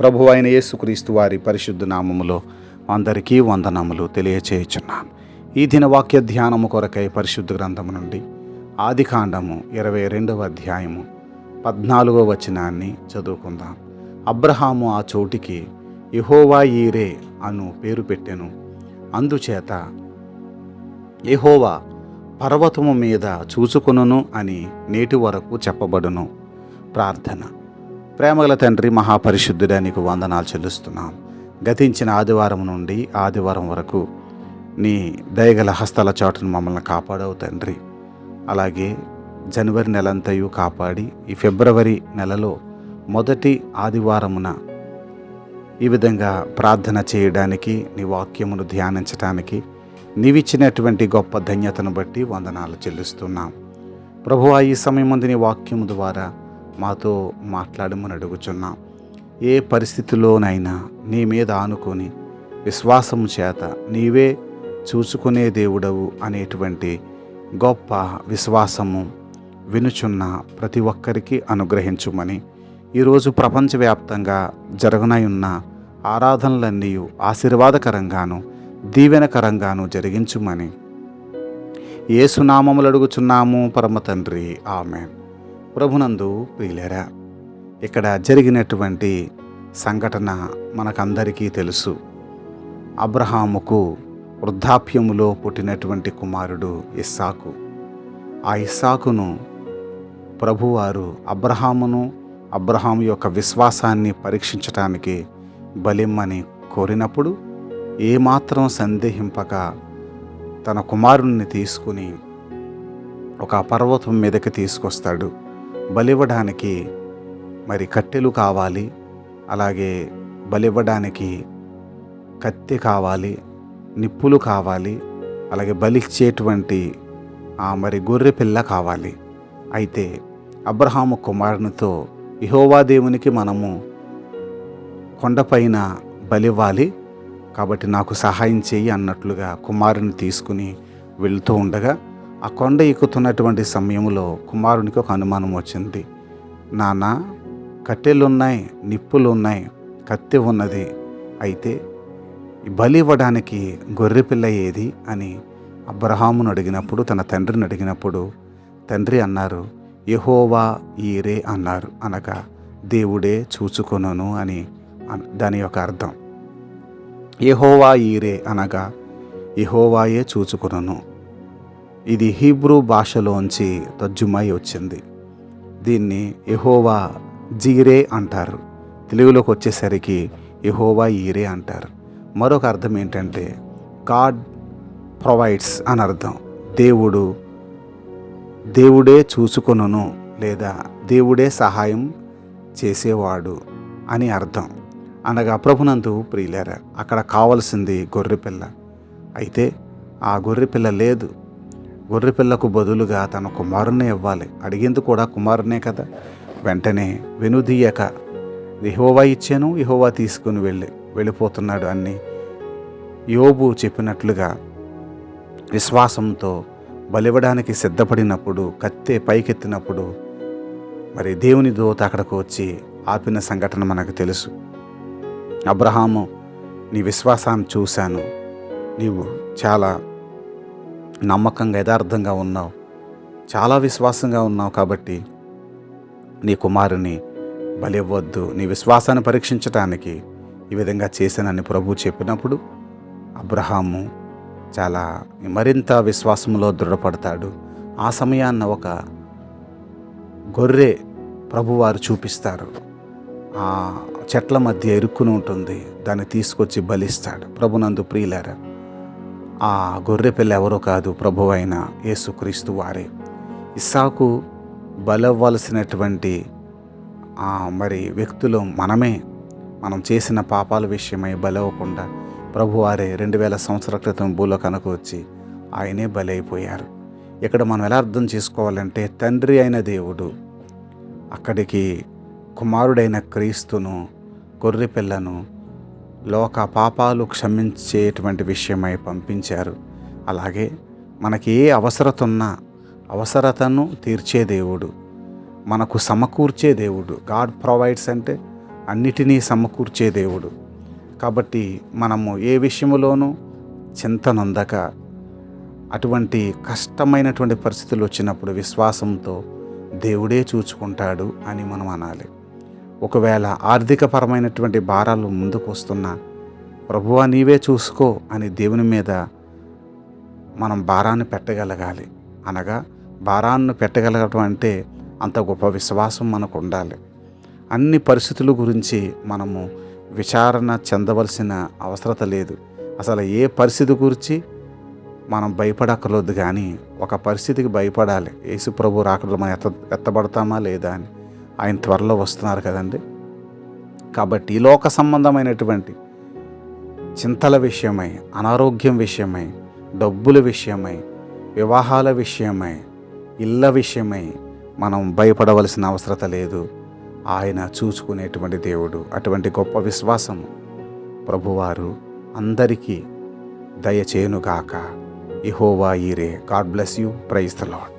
ప్రభు అయిన యేసుక్రీస్తు వారి పరిశుద్ధ నామములో అందరికీ వందనములు తెలియచేయుచున్నాను. ఈ దిన వాక్య ధ్యానము కొరకై పరిశుద్ధ గ్రంథము నుండి ఆదికాండము ఇరవై రెండవ అధ్యాయము పద్నాలుగో వచనాన్ని చదువుకుందాం. అబ్రహాము ఆ చోటికి ఇహోవా ఈరే అను పేరు పెట్టెను. అందుచేత ఎహోవా పర్వతము మీద చూసుకును అని నేటి వరకు చెప్పబడును. ప్రార్థన. ప్రేమగల తండ్రి మహాపరిశుద్ధుడా నీకు వందనాలు చెల్లిస్తున్నాం. గతించిన ఆదివారం నుండి ఆదివారం వరకు నీ దయగల హస్తాల చాటును మమ్మల్ని కాపాడవు తండ్రి. అలాగే జనవరి నెలంతయు కాపాడి ఈ ఫిబ్రవరి నెలలో మొదటి ఆదివారమున ఈ విధంగా ప్రార్థన చేయడానికి నీ వాక్యమును ధ్యానించటానికి నీవిచ్చినటువంటి గొప్ప ధన్యతను బట్టి వందనాలు చెల్లిస్తున్నాం. ప్రభువా ఈ సమయం ముందు నీ వాక్యము ద్వారా మాతో మాట్లాడమని అడుగుచున్నాం. ఏ పరిస్థితిలోనైనా నీ మీద ఆనుకొని విశ్వాసము చేత నీవే చూసుకునే దేవుడవు అనేటువంటి గొప్ప విశ్వాసము వినుచున్న ప్రతి ఒక్కరికి అనుగ్రహించుమని ఈరోజు ప్రపంచవ్యాప్తంగా జరగనయున్న ఆరాధనలన్నీ ఆశీర్వాదకరంగాను దీవెనకరంగాను జరిగించుమని. ఏసునామములు అడుగుచున్నాము పరమ తండ్రి. ఆమె ప్రభునందు ప్రియులరా ఇక్కడ జరిగినటువంటి సంఘటన మనకందరికీ తెలుసు. అబ్రహాముకు వృద్ధాప్యములో పుట్టినటువంటి కుమారుడు ఇస్సాకు. ఆ ఇస్సాకును ప్రభువారు అబ్రహామును అబ్రహాము యొక్క విశ్వాసాన్ని పరీక్షించటానికి బలిమ్మని కోరినప్పుడు ఏమాత్రం సందేహింపక తన కుమారుణ్ణి తీసుకుని ఒక పర్వతం మీదకి తీసుకొస్తాడు. బలివ్వడానికి మరి కట్టెలు కావాలి అలాగే బలివ్వడానికి కత్తి కావాలి నిప్పులు కావాలి అలాగే బలిచ్చేటువంటి ఆ మరి గొర్రె పిల్ల కావాలి. అయితే అబ్రహాము కుమారునితో యహోవా దేవునికి మనము కొండపైన బలివ్వాలి కాబట్టి నాకు సహాయం చేయి అన్నట్లుగా కుమారుని తీసుకుని వెళ్తూ ఉండగా ఆ కొండ ఎక్కుతున్నటువంటి సమయంలో కుమారునికి ఒక అనుమానం వచ్చింది. నాన్న కట్టెలున్నాయి నిప్పులు ఉన్నాయి కత్తి ఉన్నది. అయితే బలి ఇవ్వడానికి గొర్రెపిల్ల ఏది? అని అబ్రహామును అడిగినప్పుడు తన తండ్రిని అడిగినప్పుడు తండ్రి అన్నారు యహోవా ఈరే అన్నారు అనగా దేవుడే చూచుకొనను అని దాని యొక్క అర్థం. యహోవా ఈరే అనగా యహోవాయే చూచుకొనను. ఇది హీబ్రూ భాషలోంచి తర్జుమై వచ్చింది. దీన్ని ఎహోవా జీరే అంటారు. తెలుగులోకి వచ్చేసరికి ఎహోవా ఈరే అంటారు. మరొక అర్థం ఏంటంటే గాడ్ ప్రొవైడ్స్ అని అర్థం. దేవుడు దేవుడే చూసుకొనును లేదా దేవుడే సహాయం చేసేవాడు అని అర్థం. అనగా ప్రభునందు ప్రియులేరా అక్కడ కావలసింది గొర్రెపిల్ల. అయితే ఆ గొర్రెపిల్ల లేదు. గొర్రెపిల్లకు బదులుగా తన కుమారుణ్ణి ఇవ్వాలి. అడిగింది కూడా కుమారునే కదా? వెంటనే వెనుదీయక ఇహోవా ఇచ్చాను ఇహోవా తీసుకుని వెళ్ళి వెళ్ళిపోతున్నాడు అని యోబు చెప్పినట్లుగా విశ్వాసంతో బలివ్వడానికి సిద్ధపడినప్పుడు కత్తి పైకెత్తినప్పుడు మరి దేవుని దోత అక్కడికి వచ్చి ఆపిన సంఘటన మనకు తెలుసు. అబ్రహాము నీ విశ్వాసాన్ని చూశాను. నీవు చాలా నమ్మకంగా యథార్థంగా ఉన్నావు. చాలా విశ్వాసంగా ఉన్నావు కాబట్టి నీ కుమారుని బలివ్వద్దు నీ విశ్వాసాన్ని పరీక్షించటానికి ఈ విధంగా చేశానని ప్రభు చెప్పినప్పుడు అబ్రహాము చాలా మరింత విశ్వాసంలో దృఢపడతాడు. ఆ సమయాన్న ఒక గొర్రె ప్రభువారు చూపిస్తారు. ఆ చెట్ల మధ్య ఇరుక్కుని ఉంటుంది. దాన్ని తీసుకొచ్చి బలిస్తాడు. ప్రభునందు ప్రియులారా ఆ గొర్రె పిల్ల ఎవరో కాదు ప్రభు అయిన యేసుక్రీస్తు వారే. ఇస్సాకు బలవ్వాల్సినటువంటి ఆ మరి వ్యక్తులు మనమే. మనం చేసిన పాపాల విషయమై బలవకుండా ప్రభువారే రెండు వేల సంవత్సరాల క్రితం భూలోకానికి వచ్చి ఆయనే బలైపోయారు. ఇక్కడ మనం ఎలా అర్థం చేసుకోవాలంటే తండ్రి అయిన దేవుడు అక్కడికి కుమారుడైన క్రీస్తును గొర్రె పిల్లను లోక పాపాలు క్షమించేటువంటి విషయమై పంపించారు. అలాగే మనకి ఏ అవసరత ఉన్నా అవసరతను తీర్చే దేవుడు మనకు సమకూర్చే దేవుడు. గాడ్ ప్రొవైడ్స్ అంటే అన్నిటినీ సమకూర్చే దేవుడు. కాబట్టి మనము ఏ విషయంలోనూ చింతనొందక అటువంటి కష్టమైనటువంటి పరిస్థితులు వచ్చినప్పుడు విశ్వాసంతో దేవుడే చూచుకుంటాడు అని మనం అనాలి. ఒకవేళ ఆర్థికపరమైనటువంటి భారాలు ముందుకు వస్తున్నా ప్రభువా నీవే చూసుకో అని దేవుని మీద మనం భారాన్ని పెట్టగలగాలి. అనగా భారాన్ని పెట్టగలగటం అంటే అంత గొప్ప విశ్వాసం మనకు ఉండాలి అన్ని పరిస్థితుల గురించి మనము విచారణ చెందవలసిన అవసరత లేదు. అసలు ఏ పరిస్థితి గురించి మనం భయపడక్కర్లేదు కానీ ఒక పరిస్థితికి భయపడాలి. యేసు ప్రభు రాకడలో మనం ఎత్త ఎత్తబడతామా లేదా అని. ఆయన త్వరలో వస్తున్నారు కదండి. కాబట్టి ఈ లోక సంబంధమైనటువంటి చింతల విషయమై అనారోగ్యం విషయమై డబ్బుల విషయమై వివాహాల విషయమై ఇళ్ళ విషయమై మనం భయపడవలసిన అవసరత లేదు. ఆయన చూసుకునేటువంటి దేవుడు అటువంటి గొప్ప విశ్వాసం ప్రభువారు అందరికీ దయచేయునుగాక. Jehovah Jireh. God bless you. Praise the Lord